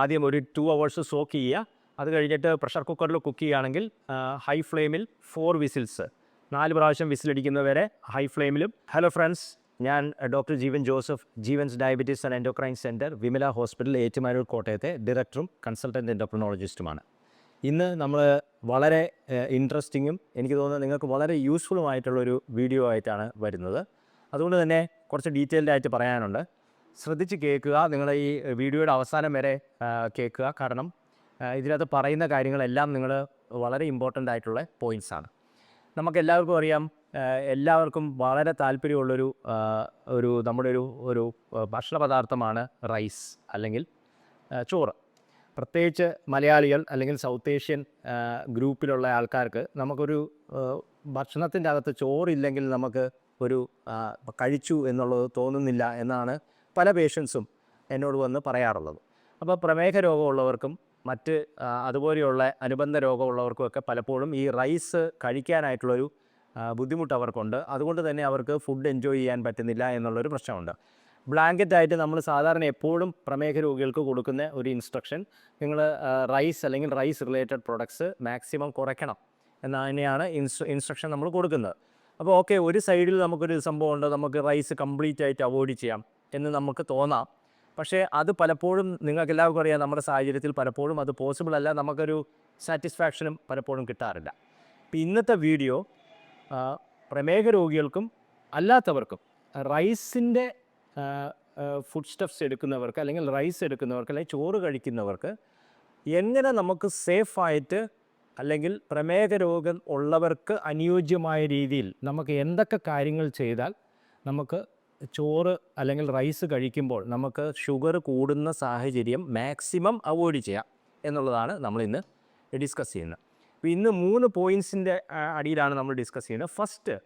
ആദ്യം ഒരു two hours soak ചെയ്യുക. അത് കഴിഞ്ഞിട്ട് പ്രഷർ കുക്കറിൽ കുക്ക് ചെയ്യുകയാണെങ്കിൽ ഹൈ ഫ്ലെയിമിൽ ഫോർ വിസിൽസ് നാല് പ്രാവശ്യം വിസിലടിക്കുന്നവരെ ഹൈ ഫ്ലെയിമിലും ഹലോ ഫ്രണ്ട്സ് ഞാൻ doctor Jeevan Joseph Jeevan's diabetes and endocrine centre Vimala hospital Ettumanoor കോട്ടയത്തെ ഡയറക്ടറും കൺസൾട്ടന്റ് എൻഡോക്രിനോളജിസ്റ്റുമാണ് ഇന്ന് നമ്മൾ വളരെ ഇൻട്രസ്റ്റിങ്ങും എനിക്ക് തോന്നുന്നത് നിങ്ങൾക്ക് വളരെ യൂസ്ഫുള്ളുമായിട്ടുള്ളൊരു വീഡിയോ ആയിട്ടാണ് വരുന്നത്. അതുകൊണ്ട് തന്നെ കുറച്ച് ഡീറ്റെയിൽഡ് ആയിട്ട് പറയാനുണ്ട്. ശ്രദ്ധിച്ച് കേൾക്കുക. നിങ്ങൾ ഈ വീഡിയോയുടെ അവസാനം വരെ കേൾക്കുക. കാരണം ഇതിനകത്ത് പറയുന്ന കാര്യങ്ങളെല്ലാം നിങ്ങൾ വളരെ ഇമ്പോർട്ടന്റ് ആയിട്ടുള്ള പോയിന്റ്സ് ആണ്. നമുക്ക് എല്ലാവർക്കും അറിയാം എല്ലാവർക്കും വളരെ താല്പര്യമുള്ളൊരു ഒരു നമ്മുടെ ഒരു ഒരു ഭക്ഷണ പദാർത്ഥമാണ് റൈസ് അല്ലെങ്കിൽ ചോറ്. പ്രത്യേകിച്ച് മലയാളികൾ അല്ലെങ്കിൽ സൗത്ത് ഏഷ്യൻ ഗ്രൂപ്പിലുള്ള ആൾക്കാർക്ക് നമുക്കൊരു ഭക്ഷണത്തിന്റെ അകത്ത് ചോറില്ലെങ്കിൽ നമുക്ക് ഒരു കഴിച്ചു എന്നുള്ളത് തോന്നുന്നില്ല എന്നാണ് പല പേഷ്യൻസും എന്നോട് വന്ന് പറയാറുള്ളത്. അപ്പോൾ പ്രമേഹ രോഗമുള്ളവർക്കും മറ്റ് അതുപോലെയുള്ള അനുബന്ധ രോഗമുള്ളവർക്കുമൊക്കെ പലപ്പോഴും ഈ റൈസ് കഴിക്കാനായിട്ടുള്ളൊരു ബുദ്ധിമുട്ട് അവർക്കുണ്ട്. അതുകൊണ്ട് തന്നെ അവർക്ക് ഫുഡ് എൻജോയ് ചെയ്യാൻ പറ്റുന്നില്ല എന്നുള്ളൊരു പ്രശ്നമുണ്ട്. ബ്ലാങ്കറ്റായിട്ട് നമ്മൾ സാധാരണ എപ്പോഴും പ്രമേഹ രോഗികൾക്ക് കൊടുക്കുന്ന ഒരു ഇൻസ്ട്രക്ഷൻ നിങ്ങൾ റൈസ് അല്ലെങ്കിൽ റൈസ് റിലേറ്റഡ് പ്രൊഡക്ട്സ് മാക്സിമം കുറയ്ക്കണം എന്നതിനെയാണ് ഇൻസ് ഇൻസ്ട്രക്ഷൻ നമ്മൾ കൊടുക്കുന്നത്. അപ്പോൾ ഓക്കെ ഒരു സൈഡിൽ നമുക്കൊരു സംഭവമുണ്ട് നമുക്ക് റൈസ് കംപ്ലീറ്റ് ആയിട്ട് അവോയ്ഡ് ചെയ്യാം. എന്ന് നമുക്ക് തോന്നാം. പക്ഷേ അത് പലപ്പോഴും നിങ്ങൾക്ക് എല്ലാവർക്കും അറിയാം നമ്മുടെ സാഹചര്യത്തിൽ പലപ്പോഴും അത് പോസിബിൾ അല്ല. നമുക്കൊരു സാറ്റിസ്ഫാക്ഷനും പലപ്പോഴും കിട്ടാറില്ല. ഇപ്പം ഇന്നത്തെ വീഡിയോ പ്രമേഹ രോഗികൾക്കും അല്ലാത്തവർക്കും റൈസിന്റെ ഫുഡ് സ്റ്റഫ്സ് എടുക്കുന്നവർക്ക് അല്ലെങ്കിൽ റൈസ് എടുക്കുന്നവർക്ക് അല്ലെങ്കിൽ ചോറ് കഴിക്കുന്നവർക്ക് എങ്ങനെ നമുക്ക് സേഫായിട്ട് അല്ലെങ്കിൽ പ്രമേഹ രോഗം ഉള്ളവർക്ക് അനുയോജ്യമായ രീതിയിൽ നമുക്ക് എന്തൊക്കെ കാര്യങ്ങൾ ചെയ്താൽ നമുക്ക് ചോറ് അല്ലെങ്കിൽ റൈസ് കഴിക്കുമ്പോൾ നമുക്ക് ഷുഗർ കൂടുന്ന സാഹചര്യം മാക്സിമം അവോയ്ഡ് ചെയ്യാം എന്നുള്ളതാണ് നമ്മളിന്ന് ഡിസ്കസ് ചെയ്യുന്നത്. അപ്പോൾ ഇന്ന് മൂന്ന് പോയിന്റ്സിന്റെ അടിയിലാണ് നമ്മൾ ഡിസ്കസ് ചെയ്യുന്നത്. ഫസ്റ്റ്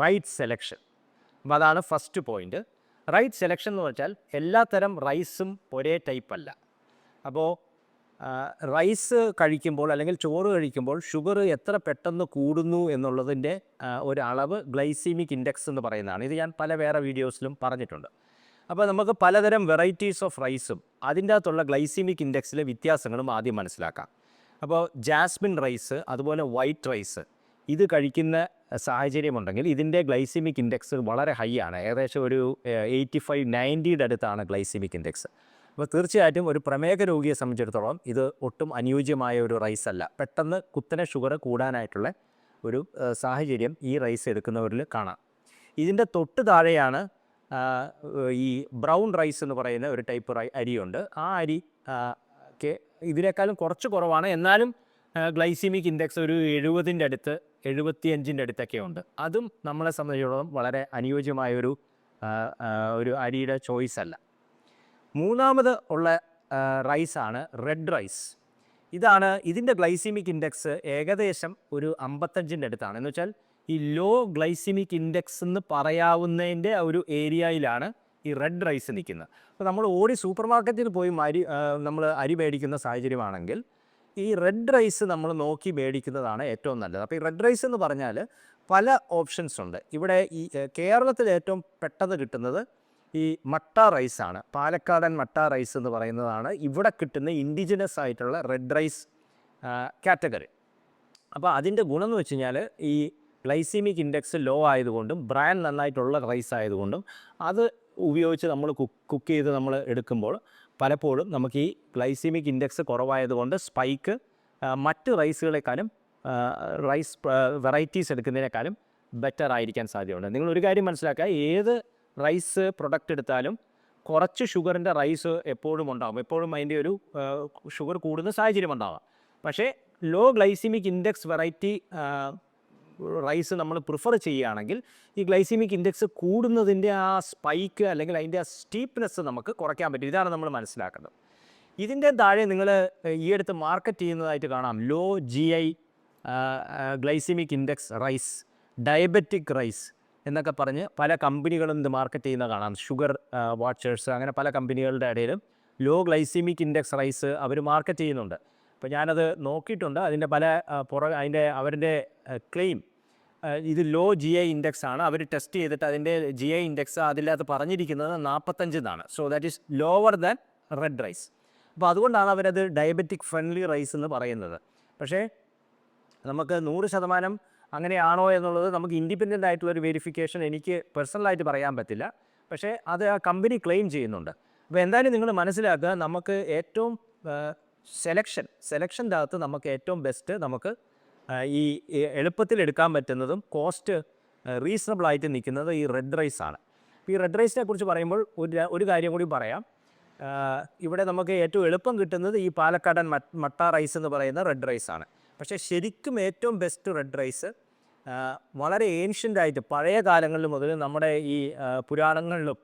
റൈറ്റ് സെലക്ഷൻ അപ്പോൾ അതാണ് ഫസ്റ്റ് പോയിന്റ് റൈറ്റ് സെലക്ഷൻ എന്ന് വെച്ചാൽ എല്ലാത്തരം റൈസും ഒരേ ടൈപ്പല്ല അപ്പോൾ റൈസ് കഴിക്കുമ്പോൾ അല്ലെങ്കിൽ ചോറ് കഴിക്കുമ്പോൾ ഷുഗർ എത്ര പെട്ടെന്ന് കൂടുന്നു എന്നുള്ളതിന്റെ ഒരു അളവ് ഗ്ലൈസീമിക് ഇൻഡെക്സ് എന്ന് പറയുന്നതാണ്. ഇത് ഞാൻ പല വേറെ വീഡിയോസിലും പറഞ്ഞിട്ടുണ്ട്. അപ്പോൾ നമുക്ക് പലതരം വെറൈറ്റീസ് ഓഫ് റൈസും അതിന്റെ അകത്തുള്ള ഗ്ലൈസീമിക് ഇൻഡെക്സിലെ വ്യത്യാസങ്ങളും ആദ്യം മനസ്സിലാക്കാം. അപ്പോൾ ജാസ്മിൻ റൈസ് അതുപോലെ വൈറ്റ് റൈസ് ഇത് കഴിക്കുന്ന സാഹചര്യമുണ്ടെങ്കിൽ ഇതിന്റെ ഗ്ലൈസിമിക് ഇൻഡെക്സ് വളരെ ഹൈ ആണ്. ഏകദേശം ഒരു എയ്റ്റി ഫൈവ് നയന്റിയുടെ അടുത്താണ് ഗ്ലൈസിമിക് ഇൻഡെക്സ്. അപ്പോൾ തീർച്ചയായിട്ടും ഒരു പ്രമേഹ രോഗിയെ സംബന്ധിച്ചിടത്തോളം ഇത് ഒട്ടും അനുയോജ്യമായ ഒരു റൈസ് അല്ല. പെട്ടെന്ന് കുത്തനെ ഷുഗർ കൂടാനായിട്ടുള്ള ഒരു സാഹചര്യം ഈ റൈസ് എടുക്കുന്നവരിൽ കാണാം. ഇതിന്റെ തൊട്ട് താഴെയാണ് ഈ ബ്രൗൺ റൈസ് എന്ന് പറയുന്ന ഒരു ടൈപ്പ് റൈ അരിയുണ്ട്. ആ അരി ഒക്കെ ഇതിനേക്കാളും കുറച്ച് കുറവാണ്. എന്നാലും ഗ്ലൈസിമിക് ഇൻഡെക്സ് ഒരു എഴുപതിന്റെ അടുത്ത് എഴുപത്തിയഞ്ചിന്റെ അടുത്തൊക്കെ ഉണ്ട്. അതും നമ്മളെ സംബന്ധിച്ചിടത്തോളം വളരെ അനുയോജ്യമായൊരു ഒരു അരിയുടെ ചോയ്സ് അല്ല. മൂന്നാമത് ഉള്ള റൈസാണ് റെഡ് റൈസ് ഇതാണ് ഇതിന്റെ ഗ്ലൈസിമിക് ഇൻഡെക്സ് ഏകദേശം ഒരു അമ്പത്തഞ്ചിന്റെ അടുത്താണ്. എന്ന് വെച്ചാൽ ഈ ലോ ഗ്ലൈസിമിക് ഇൻഡെക്സ് എന്ന് പറയാവുന്നതിന്റെ ഒരു ഏരിയയിലാണ് ഈ റെഡ് റൈസ് നിൽക്കുന്നത്. അപ്പോൾ നമ്മൾ ഓടി സൂപ്പർ മാർക്കറ്റിൽ പോയി അരി നമ്മൾ അരി മേടിക്കുന്ന സാഹചര്യമാണെങ്കിൽ ഈ റെഡ് റൈസ് നമ്മൾ നോക്കി മേടിക്കുന്നതാണ് ഏറ്റവും നല്ലത്. അപ്പോൾ ഈ റെഡ് റൈസ് എന്ന് പറഞ്ഞാൽ പല ഓപ്ഷൻസ് ഉണ്ട്. ഇവിടെ ഈ കേരളത്തിൽ ഏറ്റവും പെട്ടെന്ന് കിട്ടുന്നത് ഈ മട്ട റൈസാണ്. പാലക്കാടൻ മട്ട റൈസ് എന്ന് പറയുന്നതാണ് ഇവിടെ കിട്ടുന്ന ഇൻഡിജിനസ് ആയിട്ടുള്ള റെഡ് റൈസ് കാറ്റഗറി അപ്പോൾ അതിന്റെ ഗുണം എന്ന് വെച്ച് കഴിഞ്ഞാൽ ഈ ഗ്ലൈസീമിക് ഇൻഡെക്സ് ലോ ആയതുകൊണ്ടും ബ്രാൻഡ് നന്നായിട്ടുള്ള റൈസ് ആയതുകൊണ്ടും അത് ഉപയോഗിച്ച് നമ്മൾ കുക്ക് കുക്ക് ചെയ്ത് നമ്മൾ എടുക്കുമ്പോൾ പലപ്പോഴും നമുക്ക് ഈ ഗ്ലൈസീമിക് ഇൻഡെക്സ് കുറവായതുകൊണ്ട് സ്പൈക്ക് മറ്റ് റൈസുകളെക്കാളും റൈസ് വെറൈറ്റീസ് എടുക്കുന്നതിനേക്കാളും ബെറ്റർ ആയിരിക്കാൻ സാധ്യതയുണ്ട്. നിങ്ങൾ ഒരു കാര്യം മനസ്സിലാക്കുക ഏത് റൈസ് പ്രൊഡക്റ്റ് എടുത്താലും കുറച്ച് ഷുഗറിന്റെ റൈസ് എപ്പോഴും ഉണ്ടാകും എപ്പോഴും അതിന്റെ ഒരു ഷുഗർ കൂടുന്ന സാഹചര്യം ഉണ്ടാകാം പക്ഷേ low glycemic index variety rice നമ്മൾ പ്രിഫർ ചെയ്യുകയാണെങ്കിൽ ഈ ഗ്ലൈസിമിക് ഇൻഡെക്സ് കൂടുന്നതിന്റെ ആ സ്പൈക്ക് അല്ലെങ്കിൽ അതിന്റെ ആ സ്റ്റീപ്നെസ് നമുക്ക് കുറയ്ക്കാൻ പറ്റും. ഇതാണ് നമ്മൾ മനസ്സിലാക്കേണ്ടത് ഇതിന്റെ താഴെ നിങ്ങൾ ഈ അടുത്ത് മാർക്കറ്റ് ചെയ്യുന്നതായിട്ട് കാണാം. Low G I glycemic index rice diabetic rice എന്നൊക്കെ പറഞ്ഞ് പല കമ്പനികളും ഇത് മാർക്കറ്റ് ചെയ്യുന്ന കാണാം. ഷുഗർ വാച്ചേഴ്സ് അങ്ങനെ പല കമ്പനികളുടെ ഇടയിലും ലോ ഗ്ലൈസിമിക് ഇൻഡെക്സ് റൈസ് അവർ മാർക്കറ്റ് ചെയ്യുന്നുണ്ട്. അപ്പോൾ ഞാനത് നോക്കിയിട്ടുണ്ട്. അതിന്റെ പല പുറ അതിന്റെ അവരുടെ ക്ലെയിം ഇത് ലോ ജി ഐ ഇൻഡെക്സ് ആണ്. അവർ ടെസ്റ്റ് ചെയ്തിട്ട് അതിന്റെ ജി ഐ ഇൻഡെക്സ് അതിനകത്ത് പറഞ്ഞിരിക്കുന്നത് നാൽപ്പത്തഞ്ച് എന്നാണ്. So that is lower than red rice. അപ്പോൾ അതുകൊണ്ടാണ് അവരത് ഡയബറ്റിക് ഫ്രണ്ട്ലി റൈസ് എന്ന് പറയുന്നത്. പക്ഷേ നമുക്ക് നൂറ് ശതമാനം അങ്ങനെയാണോ എന്നുള്ളത് നമുക്ക് ഇൻഡിപെൻഡന്റ് ആയിട്ടുള്ള ഒരു വെരിഫിക്കേഷൻ എനിക്ക് പേഴ്സണലായിട്ട് പറയാൻ പറ്റില്ല. പക്ഷേ അത് ആ കമ്പനി ക്ലെയിം ചെയ്യുന്നുണ്ട്. അപ്പോൾ എന്തായാലും നിങ്ങൾ മനസ്സിലാക്കുക നമുക്ക് ഏറ്റവും സെലക്ഷൻ സെലക്ഷന്റെ അകത്ത് നമുക്ക് ഏറ്റവും ബെസ്റ്റ് നമുക്ക് ഈ എളുപ്പത്തിൽ എടുക്കാൻ പറ്റുന്നതും കോസ്റ്റ് റീസണബിൾ ആയിട്ട് നിൽക്കുന്നത് ഈ റെഡ് റൈസ് ആണ്. ഈ റെഡ് റൈസിനെ കുറിച്ച് പറയുമ്പോൾ ഒരു ഒരു കാര്യം കൂടി പറയാം. ഇവിടെ നമുക്ക് ഏറ്റവും എളുപ്പം കിട്ടുന്നത് ഈ പാലക്കാടൻ മട്ടാ റൈസ് എന്ന് പറയുന്ന റെഡ് റൈസ് ആണ്. പക്ഷേ ശരിക്കും ഏറ്റവും ബെസ്റ്റ് റെഡ് റൈസ് വളരെ ഏൻഷ്യന്റായിട്ട് പഴയ കാലങ്ങളിൽ മുതൽ നമ്മുടെ ഈ പുരാണങ്ങളിലും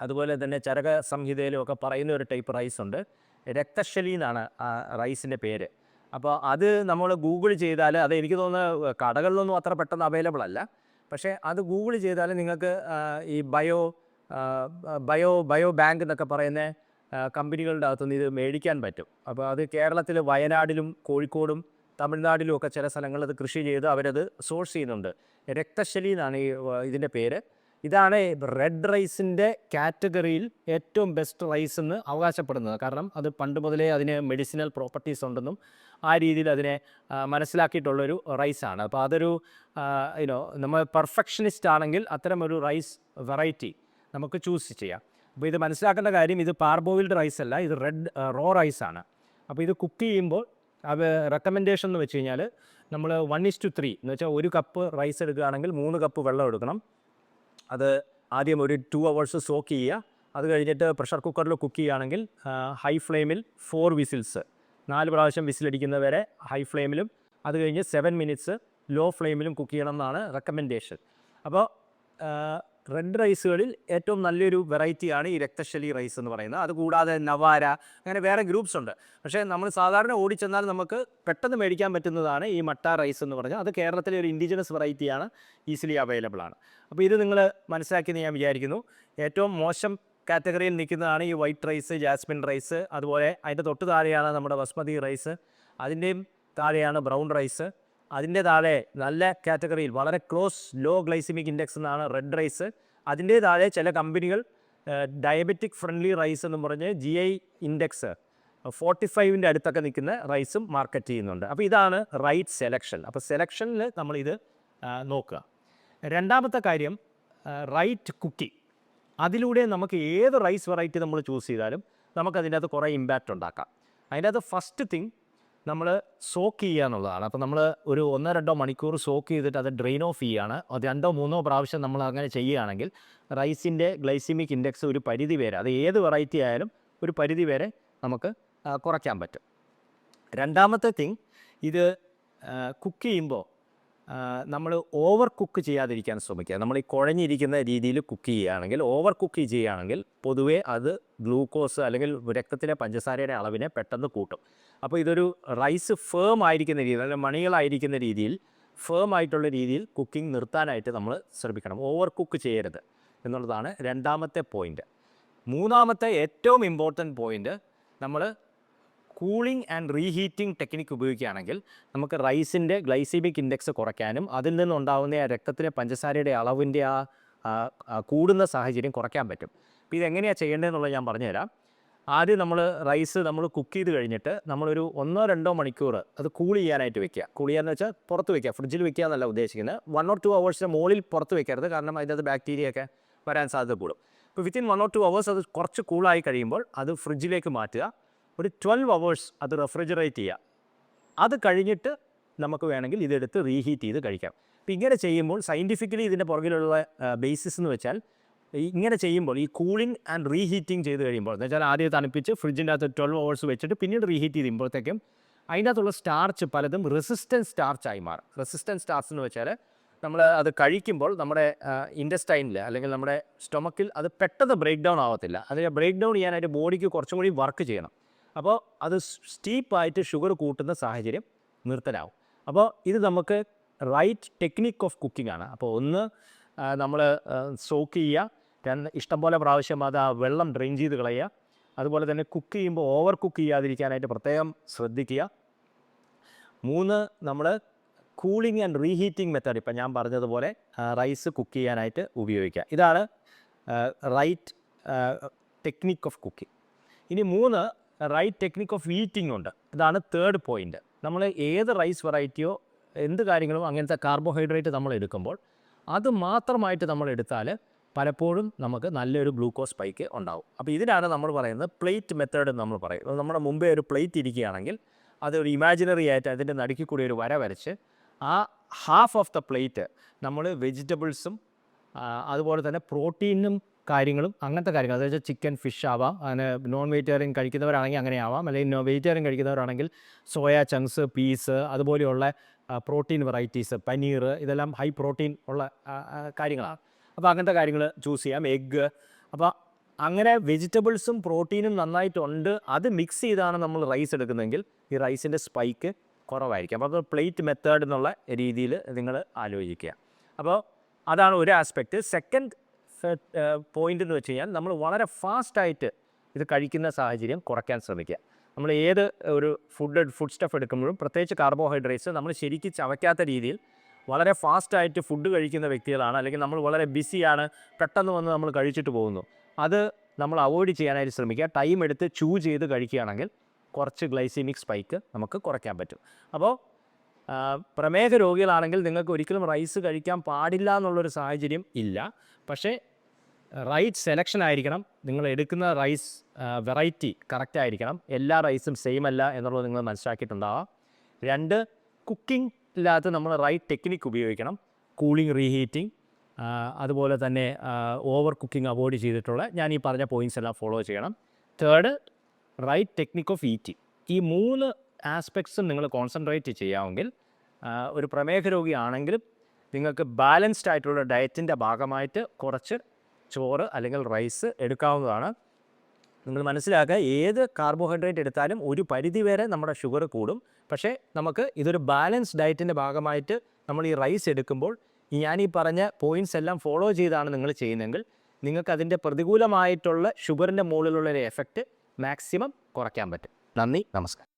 അതുപോലെ തന്നെ ചരക സംഹിതയിലും ഒക്കെ പറയുന്ന ഒരു ടൈപ്പ് റൈസ് ഉണ്ട്. രക്തശലി എന്നാണ് ആ റൈസിന്റെ പേര്. അപ്പോൾ അത് നമ്മൾ ഗൂഗിൾ ചെയ്താൽ അത് എനിക്ക് തോന്നുന്നു കടകളിലൊന്നും അത്ര പെട്ടെന്ന് അവൈലബിൾ അല്ല. പക്ഷേ അത് ഗൂഗിൾ ചെയ്താൽ നിങ്ങൾക്ക് ഈ ബയോ ബയോ ബയോ ബാങ്ക് എന്നൊക്കെ പറയുന്ന കമ്പനികളുടെ അകത്തുനിന്ന് ഇത് മേടിക്കാൻ പറ്റും. അപ്പോൾ അത് കേരളത്തിൽ വയനാടിലും കോഴിക്കോടും തമിഴ്നാട്ടിലും ഒക്കെ ചില സ്ഥലങ്ങളിൽ അത് കൃഷി ചെയ്ത് അവരത് സോഴ്സ് ചെയ്യുന്നുണ്ട്. രക്തശലി എന്നാണ് ഈ ഇതിന്റെ പേര്. ഇതാണ് റെഡ് റൈസിന്റെ കാറ്റഗറിയിൽ ഏറ്റവും ബെസ്റ്റ് റൈസ് എന്ന് അവകാശപ്പെടുന്നത്. കാരണം അത് പണ്ട് മുതലേ അതിന് മെഡിസിനൽ പ്രോപ്പർട്ടീസ് ഉണ്ടെന്നും ആ രീതിയിൽ അതിനെ മനസ്സിലാക്കിയിട്ടുള്ളൊരു റൈസാണ്. അപ്പോൾ അതൊരു യുനോ നമ്മൾ പെർഫെക്ഷനിസ്റ്റ് ആണെങ്കിൽ അത്തരം ഒരു റൈസ് വെറൈറ്റി നമുക്ക് ചൂസ് ചെയ്യാം. അപ്പോൾ ഇത് മനസ്സിലാക്കേണ്ട കാര്യം ഇത് പാർബോയിൽഡ് റൈസ് അല്ല ഇത് റെഡ് റോ റൈസാണ്. അപ്പോൾ ഇത് കുക്ക് ചെയ്യുമ്പോൾ അത് റെക്കമെൻഡേഷൻ എന്ന് വെച്ച് കഴിഞ്ഞാൽ നമ്മൾ വൺ ഇസ് ടു ത്രീ എന്ന് വെച്ചാൽ ഒരു കപ്പ് റൈസ് എടുക്കുകയാണെങ്കിൽ മൂന്ന് കപ്പ് വെള്ളം എടുക്കണം. അത് ആദ്യം ഒരു ടു അവേഴ്സ് സോക്ക് ചെയ്യുക. അത് കഴിഞ്ഞിട്ട് പ്രഷർ കുക്കറിൽ കുക്ക് ചെയ്യുകയാണെങ്കിൽ ഹൈ ഫ്ലെയിമിൽ ഫോർ വിസിൽസ് നാല് പ്രാവശ്യം വിസിലടിക്കുന്നവരെ ഹൈ ഫ്ലെയിമിലും അത് കഴിഞ്ഞ് സെവൻ മിനിറ്റ്സ് ലോ ഫ്ലെയിമിലും കുക്ക് ചെയ്യണം എന്നാണ് റെക്കമെൻഡേഷൻ അപ്പോൾ റെഡ് റൈസുകളിൽ ഏറ്റവും നല്ലൊരു വെറൈറ്റിയാണ് ഈ രക്തശലി റൈസ് എന്ന് പറയുന്നത്. അതുകൂടാതെ നവാര അങ്ങനെ വേറെ ഗ്രൂപ്പ്സ് ഉണ്ട്. പക്ഷേ നമ്മൾ സാധാരണ ഓടിച്ചെന്നാൽ നമുക്ക് പെട്ടെന്ന് മേടിക്കാൻ പറ്റുന്നതാണ് ഈ മട്ട റൈസ് എന്ന് പറഞ്ഞാൽ. അത് കേരളത്തിലെ ഒരു ഇൻഡിജിനസ് വെറൈറ്റിയാണ് ഈസിലി അവൈലബിൾ ആണ്. അപ്പോൾ ഇത് നിങ്ങൾ മനസ്സിലാക്കിയെന്ന് ഞാൻ വിചാരിക്കുന്നു. ഏറ്റവും മോശം കാറ്റഗറിയിൽ നിൽക്കുന്നതാണ് ഈ വൈറ്റ് റൈസ് ജാസ്മിൻ റൈസ് അതുപോലെ അതിന്റെ തൊട്ട് താഴെയാണ് നമ്മുടെ ബസ്മതി റൈസ് അതിന്റെയും താഴെയാണ് ബ്രൗൺ റൈസ് അതിന്റെ താഴെ നല്ല കാറ്റഗറിയിൽ വളരെ ക്ലോസ് ലോ ഗ്ലൈസിമിക് ഇൻഡെക്സ് എന്നാണ് റെഡ് റൈസ്. അതിന്റെ താഴെ ചില കമ്പനികൾ ഡയബറ്റിക് ഫ്രണ്ട്ലി റൈസ് എന്ന് പറഞ്ഞ് ജി ഐ ഇൻഡെക്സ് ഫോർട്ടി ഫൈവിന്റെ അടുത്തൊക്കെ നിൽക്കുന്ന റൈസും മാർക്കറ്റ് ചെയ്യുന്നുണ്ട്. അപ്പോൾ ഇതാണ് റൈറ്റ് സെലക്ഷൻ. അപ്പോൾ സെലക്ഷനിൽ നമ്മളിത് നോക്കുക. രണ്ടാമത്തെ കാര്യം റൈറ്റ് കുക്കിംഗ് അതിലൂടെ നമുക്ക് ഏത് റൈസ് വെറൈറ്റി നമ്മൾ ചൂസ് ചെയ്താലും നമുക്ക് അതിന്റെ അകത്ത് കുറേ ഇമ്പാക്റ്റ് ഉണ്ടാക്കാം. അതിന്റെ അകത്ത് ഫസ്റ്റ് തിങ് നമ്മൾ സോക്ക് ചെയ്യുക എന്നുള്ളതാണ് അപ്പോൾ നമ്മൾ ഒരു ഒന്നോ രണ്ടോ മണിക്കൂർ സോക്ക് ചെയ്തിട്ട് അത് ഡ്രെയിൻ ഓഫ് ചെയ്യുകയാണ് അത് രണ്ടോ മൂന്നോ പ്രാവശ്യം നമ്മൾ അങ്ങനെ ചെയ്യുകയാണെങ്കിൽ റൈസിന്റെ ഗ്ലൈസിമിക് ഇൻഡെക്സ് ഒരു പരിധി വരെ അത് ഏത് വെറൈറ്റി ആയാലും ഒരു പരിധി വരെ നമുക്ക് കുറയ്ക്കാൻ പറ്റും. രണ്ടാമത്തെ തിങ് ഇത് കുക്ക് ചെയ്യുമ്പോൾ നമ്മൾ ഓവർ കുക്ക് ചെയ്യാതിരിക്കാൻ ശ്രമിക്കുക. നമ്മൾ ഈ കുഴഞ്ഞിരിക്കുന്ന രീതിയിൽ കുക്ക് ചെയ്യുകയാണെങ്കിൽ ഓവർ കുക്ക് ചെയ്യുകയാണെങ്കിൽ പൊതുവേ അത് ഗ്ലൂക്കോസ് അല്ലെങ്കിൽ രക്തത്തിലെ പഞ്ചസാരയുടെ അളവിനെ പെട്ടെന്ന് കൂട്ടും. അപ്പോൾ ഇതൊരു റൈസ് ഫേം ആയിരിക്കുന്ന രീതിയിൽ അല്ലെങ്കിൽ മണികളായിരിക്കുന്ന രീതിയിൽ ഫേം ആയിട്ടുള്ള രീതിയിൽ കുക്കിംഗ് നിർത്താനായിട്ട് നമ്മൾ ശ്രമിക്കണം. ഓവർ കുക്ക് ചെയ്യരുത് എന്നുള്ളതാണ് രണ്ടാമത്തെ പോയിന്റ് മൂന്നാമത്തെ ഏറ്റവും ഇമ്പോർട്ടന്റ് പോയിന്റ് നമ്മൾ കൂളിംഗ് ആൻഡ് റീഹീറ്റിംഗ് ടെക്നിക്ക് ഉപയോഗിക്കുകയാണെങ്കിൽ നമുക്ക് റൈസിന്റെ ഗ്ലൈസീമിക് ഇൻഡെക്സ് കുറയ്ക്കാനും അതിൽ നിന്നുണ്ടാകുന്ന ആ രക്തത്തിലെ പഞ്ചസാരയുടെ അളവിന്റെ ആ കൂടുന്ന സാഹചര്യം കുറയ്ക്കാൻ പറ്റും. അപ്പോൾ ഇതെങ്ങനെയാണ് ചെയ്യേണ്ടതെന്നുള്ളത് ഞാൻ പറഞ്ഞുതരാം. ആദ്യം നമ്മൾ റൈസ് നമ്മൾ കുക്ക് ചെയ്ത് കഴിഞ്ഞിട്ട് നമ്മളൊരു ഒന്നോ രണ്ടോ മണിക്കൂർ അത് കൂൾ ചെയ്യാനായിട്ട് വെക്കുക. കൂൾ ചെയ്യാന്ന് വെച്ചാൽ പുറത്ത് വെക്കുക. ഫ്രിഡ്ജിൽ വെക്കുക എന്നല്ല ഉദ്ദേശിക്കുന്നത്. വൺ ഓർ ടു അവേഴ്സിന് മുകളിൽ പുറത്ത് വെക്കരുത്. കാരണം അതിനകത്ത് അത് ബാക്ടീരിയ ഒക്കെ വരാൻ സാധ്യത കൂടും. ഇപ്പോൾ within one or two hours അത് കുറച്ച് കൂളായി കഴിയുമ്പോൾ അത് ഫ്രിഡ്ജിലേക്ക് മാറ്റുക. ഒരു ട്വൽവ് അവേഴ്സ് അത് റെഫ്രിജറേറ്റ് ചെയ്യുക അത് കഴിഞ്ഞിട്ട് നമുക്ക് വേണമെങ്കിൽ ഇതെടുത്ത് റീഹീറ്റ് ചെയ്ത് കഴിക്കാം. അപ്പോൾ ഇങ്ങനെ ചെയ്യുമ്പോൾ സയന്റിഫിക്കലി ഇതിന്റെ പുറകിലുള്ള ബേസിസ് എന്ന് വെച്ചാൽ ഇങ്ങനെ ചെയ്യുമ്പോൾ ഈ കൂളിംഗ് ആൻഡ് റീഹീറ്റിംഗ് ചെയ്ത് കഴിയുമ്പോൾ എന്ന് വെച്ചാൽ ആദ്യം തണുപ്പിച്ച് ഫ്രിഡ്ജിന്റെ അകത്ത് ട്വൽവ് അവേഴ്സ് വെച്ചിട്ട് പിന്നീട് റീഹീറ്റ് ചെയ്യുമ്പോഴത്തേക്കും അതിന്റെ അകത്തുള്ള സ്റ്റാർച്ച് പലതും റെസിസ്റ്റൻസ് സ്റ്റാർച്ചായി മാറും. റെസിസ്റ്റൻസ് സ്റ്റാർച്ച് എന്ന് വെച്ചാൽ നമ്മൾ അത് കഴിക്കുമ്പോൾ നമ്മുടെ ഇൻഡസ്റ്റൈനിൽ അല്ലെങ്കിൽ നമ്മുടെ സ്റ്റൊമക്കിൽ അത് പെട്ടെന്ന് ബ്രേക്ക് ഡൗൺ ആവത്തില്ല. അതിനെ ബ്രേക്ക് ഡൗൺ ചെയ്യാനായിട്ട് ബോഡിക്ക് കുറച്ചും കൂടി വർക്ക് ചെയ്യണം. അപ്പോൾ അത് സ്റ്റീപ്പായിട്ട് ഷുഗർ കൂട്ടുന്ന സാഹചര്യം നിർത്തലാവും. അപ്പോൾ ഇത് നമുക്ക് റൈറ്റ് ടെക്നിക്ക് ഓഫ് കുക്കിംഗ് ആണ്. അപ്പോൾ ഒന്ന് നമ്മൾ സോക്ക് ചെയ്യുക. രണ്ട് ഇഷ്ടംപോലെ പ്രാവശ്യം അത് ആ വെള്ളം ഡ്രെയിൻ ചെയ്ത് കളയുക. അതുപോലെ തന്നെ കുക്ക് ചെയ്യുമ്പോൾ ഓവർ കുക്ക് ചെയ്യാതിരിക്കാനായിട്ട് പ്രത്യേകം ശ്രദ്ധിക്കുക. മൂന്ന് നമ്മൾ കൂളിംഗ് ആൻഡ് റീഹീറ്റിംഗ് മെത്തേഡ് ഇപ്പം ഞാൻ പറഞ്ഞതുപോലെ റൈസ് കുക്ക് ചെയ്യാനായിട്ട് ഉപയോഗിക്കുക. ഇതാണ് റൈറ്റ് ടെക്നിക്ക് ഓഫ് കുക്കിംഗ് ഇനി മൂന്ന് റൈറ്റ് ടെക്നിക് ഓഫ് ഈറ്റിംഗ് ഉണ്ട്. ഇതാണ് തേർഡ് പോയിന്റ് നമ്മൾ ഏത് റൈസ് വെറൈറ്റിയോ എന്ത് കാര്യങ്ങളും അങ്ങനത്തെ കാർബോഹൈഡ്രേറ്റ് നമ്മൾ എടുക്കുമ്പോൾ അത് മാത്രമായിട്ട് നമ്മൾ എടുത്താൽ പലപ്പോഴും നമുക്ക് നല്ലൊരു ഗ്ലൂക്കോസ് സ്പൈക്ക് ഉണ്ടാവും. അപ്പോൾ ഇതിനാണ് നമ്മൾ പറയുന്നത് പ്ലേറ്റ് മെത്തേഡ് എന്ന് നമ്മൾ പറയും. നമ്മുടെ മുമ്പേ ഒരു പ്ലേറ്റ് ഇരിക്കുകയാണെങ്കിൽ അതൊരു ഇമാജിനറി ആയിട്ട് അതിന്റെ നടുക്കി കൂടി ഒരു വര വരച്ച് ആ ഹാഫ് ഓഫ് ദ പ്ലേറ്റ് നമ്മൾ വെജിറ്റബിൾസും അതുപോലെ തന്നെ പ്രോട്ടീനും കാര്യങ്ങളും അങ്ങനത്തെ കാര്യങ്ങൾ. അതായത് ചിക്കൻ ഫിഷ് ആവാം അങ്ങനെ നോൺ വെജിറ്റേറിയൻ കഴിക്കുന്നവരാണെങ്കിൽ അങ്ങനെ ആവാം. അല്ലെങ്കിൽ വെജിറ്റേറിയൻ കഴിക്കുന്നവരാണെങ്കിൽ സോയ ചങ്ക്സ് പീസ് അതുപോലെയുള്ള പ്രോട്ടീൻ വെറൈറ്റീസ് പനീർ ഇതെല്ലാം ഹൈ പ്രോട്ടീൻ ഉള്ള കാര്യങ്ങളാണ്. അപ്പോൾ അങ്ങനത്തെ കാര്യങ്ങൾ ചൂസ് ചെയ്യാം. എഗ്ഗ് അപ്പോൾ അങ്ങനെ വെജിറ്റബിൾസും പ്രോട്ടീനും നന്നായിട്ടുണ്ട്. അത് മിക്സ് ചെയ്താണ് നമ്മൾ റൈസ് എടുക്കുന്നതെങ്കിൽ ഈ റൈസിന്റെ സ്പൈക്ക് കുറവായിരിക്കും. അപ്പോൾ അത് പ്ലേറ്റ് മെത്തേഡ് എന്നുള്ള രീതിയിൽ നിങ്ങൾ ആലോചിക്കുക. അപ്പോൾ അതാണ് ഒരു ആസ്പെക്റ്റ് സെക്കൻഡ് പോയിന്റ് എന്ന് വെച്ച് കഴിഞ്ഞാൽ നമ്മൾ വളരെ ഫാസ്റ്റായിട്ട് ഇത് കഴിക്കുന്ന സാഹചര്യം കുറയ്ക്കാൻ ശ്രമിക്കുക. നമ്മൾ ഏത് ഒരു ഫുഡ് ഫുഡ് സ്റ്റഫ് എടുക്കുമ്പോഴും പ്രത്യേകിച്ച് കാർബോഹൈഡ്രേറ്റ്സ് നമ്മൾ ശരിക്കും ചവയ്ക്കാത്ത രീതിയിൽ വളരെ ഫാസ്റ്റായിട്ട് ഫുഡ് കഴിക്കുന്ന വ്യക്തികളാണ് അല്ലെങ്കിൽ നമ്മൾ വളരെ ബിസിയാണ് പെട്ടെന്ന് വന്ന് നമ്മൾ കഴിച്ചിട്ട് പോകുന്നു. അത് നമ്മൾ അവോയ്ഡ് ചെയ്യാനായിട്ട് ശ്രമിക്കുക. ടൈം എടുത്ത് ചൂ ചെയ്ത് കഴിക്കുകയാണെങ്കിൽ കുറച്ച് ഗ്ലൈസീമിക് സ്പൈക്ക് നമുക്ക് കുറയ്ക്കാൻ പറ്റും. അപ്പോൾ പ്രമേഹ രോഗികളാണെങ്കിൽ നിങ്ങൾക്ക് ഒരിക്കലും റൈസ് കഴിക്കാൻ പാടില്ല എന്നുള്ളൊരു സാഹചര്യം ഇല്ല. പക്ഷേ റൈറ്റ് സെലക്ഷൻ ആയിരിക്കണം. നിങ്ങൾ എടുക്കുന്ന റൈസ് വെറൈറ്റി കറക്റ്റ് ആയിരിക്കണം. എല്ലാ റൈസും സെയിം അല്ല എന്നുള്ളത് നിങ്ങൾ മനസ്സിലാക്കിയിട്ടുണ്ടാവാം. രണ്ട് കുക്കിംഗ് ഇല്ലാത്ത നമ്മൾ റൈറ്റ് ടെക്നിക്ക് ഉപയോഗിക്കണം. കൂളിംഗ് റീഹീറ്റിംഗ് അതുപോലെ തന്നെ ഓവർ കുക്കിംഗ് അവോയ്ഡ് ചെയ്തിട്ടുള്ള ഞാൻ ഈ പറഞ്ഞ പോയിന്റ്സ് എല്ലാം ഫോളോ ചെയ്യണം. Third right technique of eating ഈ മൂന്ന് ആസ്പെക്ട്സും നിങ്ങൾ കോൺസെൻട്രേറ്റ് ചെയ്യാമെങ്കിൽ ഒരു പ്രമേഹ രോഗിയാണെങ്കിലും നിങ്ങൾക്ക് ബാലൻസ്ഡ് ആയിട്ടുള്ള ഡയറ്റിന്റെ ഭാഗമായിട്ട് കുറച്ച് ചോറ് അല്ലെങ്കിൽ റൈസ് എടുക്കാവുന്നതാണ്. നിങ്ങൾ മനസ്സിലാക്കുക ഏത് കാർബോഹൈഡ്രേറ്റ് എടുത്താലും ഒരു പരിധി വരെ നമ്മുടെ ഷുഗർ കൂടും. പക്ഷേ നമുക്ക് ഇതൊരു ബാലൻസ് ഡയറ്റിന്റെ ഭാഗമായിട്ട് നമ്മൾ ഈ റൈസ് എടുക്കുമ്പോൾ ഞാൻ ഈ പറഞ്ഞ പോയിന്റ്സ് എല്ലാം ഫോളോ ചെയ്താണ് നിങ്ങൾ ചെയ്യുന്നതെങ്കിൽ നിങ്ങൾക്ക് അതിന്റെ പ്രതികൂലമായിട്ടുള്ള ഷുഗറിന്റെ മുകളിലുള്ള ഒരു എഫക്റ്റ് മാക്സിമം കുറയ്ക്കാൻ പറ്റും. നന്ദി നമസ്കാരം.